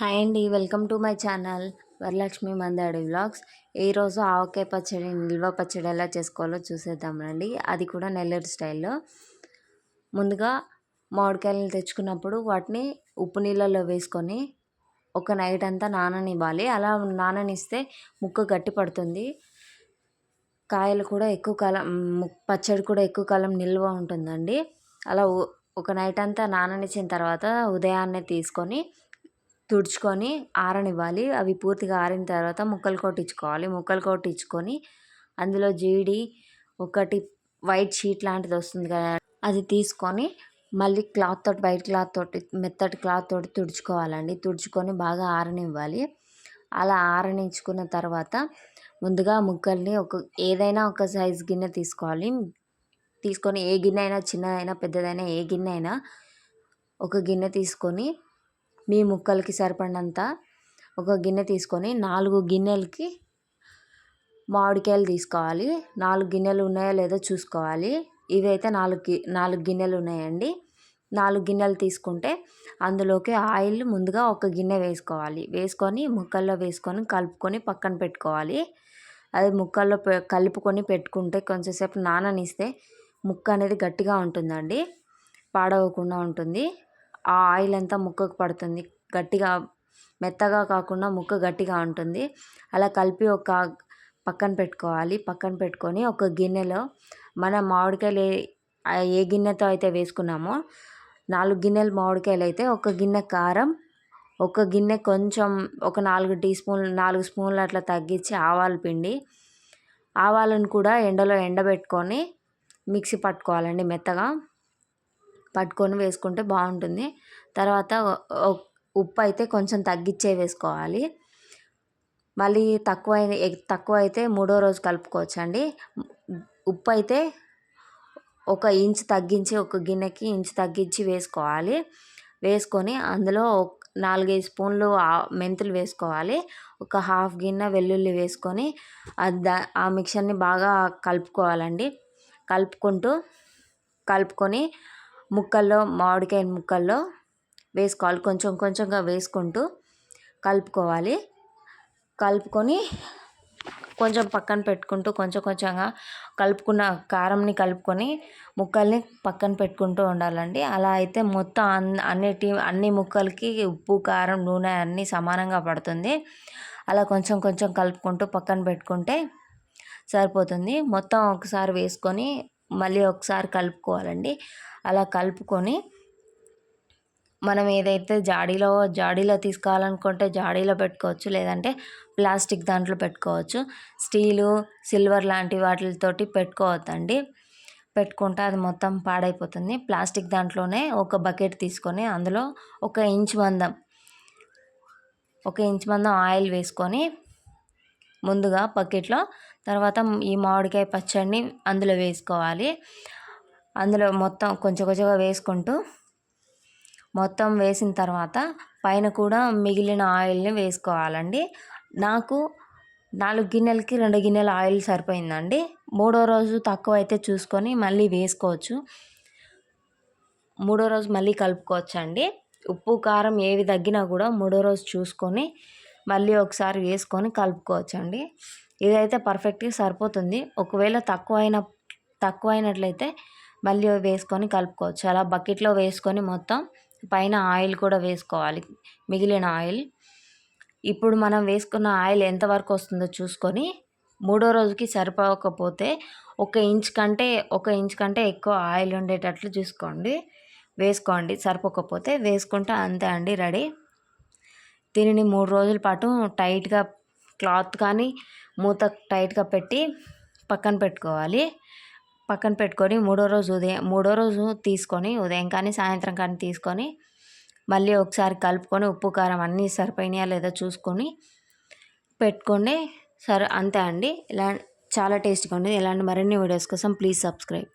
Hi అండి. Welcome to my channel Varalakshmi Mandadi vlogs. ఈరోజు ఆవకాయ పచ్చడి నిల్వ పచ్చడి ఎలా చేసుకోవాలో చూసేద్దాం రండి. అది కూడా నెల్లూరు స్టైల్లో. ముందుగా మామిడికాయలు తెచ్చుకున్నప్పుడు వాటిని ఉప్పు నీళ్ళలో వేసుకొని ఒక నైట్ అంతా నాననివ్వాలి. అలా నాననిస్తే ముక్క గట్టి పడుతుంది. కాయలు కూడా ఎక్కువ కాలం పచ్చడి కూడా ఎక్కువ కాలం నిల్వ ఉంటుందండి. అలా ఒక నైట్ అంతా నాననిచ్చిన తర్వాత ఉదయాన్నే తీసుకొని తుడుచుకొని ఆరనివ్వాలి. అవి పూర్తిగా ఆరిన తర్వాత ముక్కలు కొట్టించుకోవాలి. ముక్కలు కొట్టించుకొని అందులో జీడి ఒకటి వైట్ షీట్ లాంటిది వస్తుంది కదా అది తీసుకొని మళ్ళీ క్లాత్ తోటి వైట్ క్లాత్ తోటి మెత్తటి క్లాత్ తోటి తుడుచుకోవాలండి. తుడుచుకొని బాగా ఆరనివ్వాలి. అలా ఆరనించుకున్న తర్వాత ముందుగా ముక్కల్ని ఒక ఏదైనా ఒక సైజు గిన్నె తీసుకోవాలి. తీసుకొని ఏ గిన్నె అయినా చిన్నదైనా పెద్దదైనా ఏ గిన్నె అయినా ఒక గిన్నె తీసుకొని మీ ముక్కలకి సరిపడినంత ఒక గిన్నె తీసుకొని నాలుగు గిన్నెలకి మామిడికాయలు తీసుకోవాలి. నాలుగు గిన్నెలు ఉన్నాయో లేదో చూసుకోవాలి. ఇవైతే నాలుగు నాలుగు నాలుగు గిన్నెలు ఉన్నాయండి. నాలుగు గిన్నెలు తీసుకుంటే అందులోకి ఆయిల్ ముందుగా ఒక గిన్నె వేసుకోవాలి. వేసుకొని ముక్కల్లో వేసుకొని కలుపుకొని పక్కన పెట్టుకోవాలి. అది ముక్కల్లో కలుపుకొని పెట్టుకుంటే కొంచెంసేపు నాననిస్తే ముక్క అనేది గట్టిగా ఉంటుందండి. పాడవకుండా ఉంటుంది. ఆ ఆయిల్ అంతా ముక్కకు పడుతుంది. గట్టిగా మెత్తగా కాకుండా ముక్క గట్టిగా ఉంటుంది. అలా కలిపి ఒక పక్కన పెట్టుకోవాలి. పక్కన పెట్టుకొని ఒక గిన్నెలో మన మామిడికాయలు ఏ గిన్నెతో అయితే వేసుకున్నామో నాలుగు గిన్నెలు మామిడికాయలు అయితే ఒక గిన్నె కారం ఒక గిన్నె కొంచెం ఒక నాలుగు టీ స్పూన్లు నాలుగు స్పూన్లు అట్లా తగ్గించి ఆవాల పిండి. ఆవాలను కూడా ఎండలో ఎండబెట్టుకొని మిక్సీ పట్టుకోవాలండి మెత్తగా. పట్టుకొని వేసుకుంటే బాగుంటుంది. తర్వాత ఉప్పు అయితే కొంచెం తగ్గించే వేసుకోవాలి. మళ్ళీ తక్కువ తక్కువ అయితే మూడో రోజు కలుపుకోవచ్చండి. ఉప్పు అయితే ఒక ఇంచు తగ్గించి ఒక గిన్నెకి ఇంచు తగ్గించి వేసుకోవాలి. వేసుకొని అందులో నాలుగైదు స్పూన్లు మెంతులు వేసుకోవాలి. ఒక హాఫ్ గిన్నె వెల్లుల్లి వేసుకొని ఆ మిక్చర్ని బాగా కలుపుకోవాలండి. కలుపుకుంటూ కలుపుకొని ముక్కల్లో మామిడికాయ ముక్కల్లో వేసుకోవాలి. కొంచెం కొంచెంగా వేసుకుంటూ కలుపుకోవాలి. కలుపుకొని కొంచెం పక్కన పెట్టుకుంటూ కొంచెం కొంచెంగా కలుపుకున్న కారంని కలుపుకొని ముక్కల్ని పక్కన పెట్టుకుంటూ ఉండాలండి. అలా అయితే మొత్తం అన్నిటి అన్ని ముక్కలకి ఉప్పు కారం నూనె అన్నీ సమానంగా పడుతుంది. అలా కొంచెం కొంచెం కలుపుకుంటూ పక్కన పెట్టుకుంటే సరిపోతుంది. మొత్తం ఒకసారి వేసుకొని మళ్ళీ ఒకసారి కలుపుకోవాలండి. అలా కలుపుకొని మనం ఏదైతే జాడీలో జాడీలో తీసుకోవాలనుకుంటే జాడీలో పెట్టుకోవచ్చు. లేదంటే ప్లాస్టిక్ దాంట్లో పెట్టుకోవచ్చు. స్టీలు సిల్వర్ లాంటి వాటితోటి పెట్టుకోవద్దండి. పెట్టుకుంటే అది మొత్తం పాడైపోతుంది. ప్లాస్టిక్ దాంట్లోనే ఒక బకెట్ తీసుకొని అందులో ఒక ఇంచ్ మందం ఒక ఇంచ్ మందం ఆయిల్ వేసుకొని ముందుగా బకెట్లో తర్వాత ఈ మామిడికాయ పచ్చడిని అందులో వేసుకోవాలి. అందులో మొత్తం కొంచెం కొంచెంగా వేసుకుంటూ మొత్తం వేసిన తర్వాత పైన కూడా మిగిలిన ఆయిల్ని వేసుకోవాలండి. నాకు నాలుగు గిన్నెలకి రెండు గిన్నెల ఆయిల్ సరిపోయిందండి. మూడో రోజు తక్కువ అయితే చూసుకొని మళ్ళీ వేసుకోవచ్చు. మూడో రోజు మళ్ళీ కలుపుకోవచ్చు అండి ఉప్పు కారం ఏవి తగ్గినా కూడా మూడో రోజు చూసుకొని మళ్ళీ ఒకసారి వేసుకొని కలుపుకోవచ్చు అండి ఇదైతే పర్ఫెక్ట్గా సరిపోతుంది. ఒకవేళ తక్కువ అయిన తక్కువ అయినట్లయితే మళ్ళీ వేసుకొని కలుపుకోవచ్చు. అలా బకెట్లో వేసుకొని మొత్తం పైన ఆయిల్ కూడా వేసుకోవాలి మిగిలిన ఆయిల్. ఇప్పుడు మనం వేసుకున్న ఆయిల్ ఎంతవరకు వస్తుందో చూసుకొని మూడో రోజుకి సరిపోకపోతే ఒక ఇంచ్ కంటే ఒక ఇంచ్ కంటే ఎక్కువ ఆయిల్ ఉండేటట్లు చూసుకోండి. వేసుకోండి. సరిపోకపోతే వేసుకుంటే అంతే అండి రెడీ. దీనిని మూడు రోజుల పాటు టైట్గా క్లాత్ కానీ మూత టైట్గా పెట్టి పక్కన పెట్టుకోవాలి. పక్కన పెట్టుకొని మూడో రోజు ఉదయం మూడో రోజు తీసుకొని ఉదయం కానీ సాయంత్రం కానీ తీసుకొని మళ్ళీ ఒకసారి కలుపుకొని ఉప్పు కారం అన్నీ సరిపోయినాయా లేదా చూసుకొని పెట్టుకోండి సరే అంతే అండి. ఇలా చాలా టేస్ట్గా ఉంది. ఇలాంటి మరిన్ని వీడియోస్ కోసం ప్లీజ్ సబ్స్క్రైబ్.